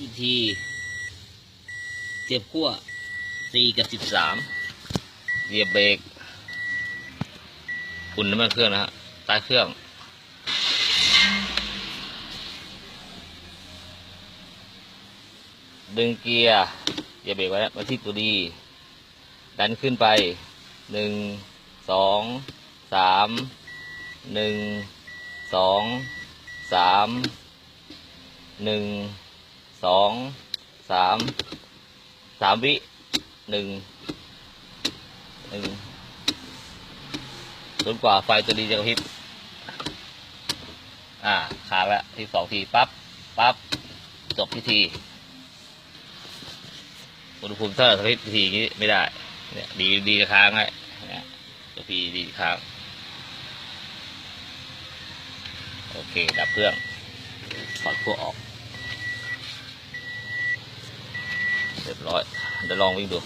วิธีเจ็บขั้วสี่กับสิบสามเหยียบเบรกอุ่นน้ำมันเครื่องนะฮะใต้เครื่องดึงเกียร์อย่าเบรกไว้นะมาที่ตัวดี ดันขึ้นไปหนึ่งสองสามหนึ่งสองสามหนึ่ง สองสามสามวิหนึ่งหนึ่งจนกว่าไฟตัวดีจะกระพริบอ่าค้างแล้วที่สองทีปั๊บปั๊บจบพิธีอุณหภูมิถ้าสวิตทีนี้ไม่ได้ เนี่ย ดีดีจะค้างไว้เนี่ยตัวพีดีค้าง โอเค ดับเครื่องถอดพวกออก เรียบร้อยเดี๋ยวลองวิ่งดู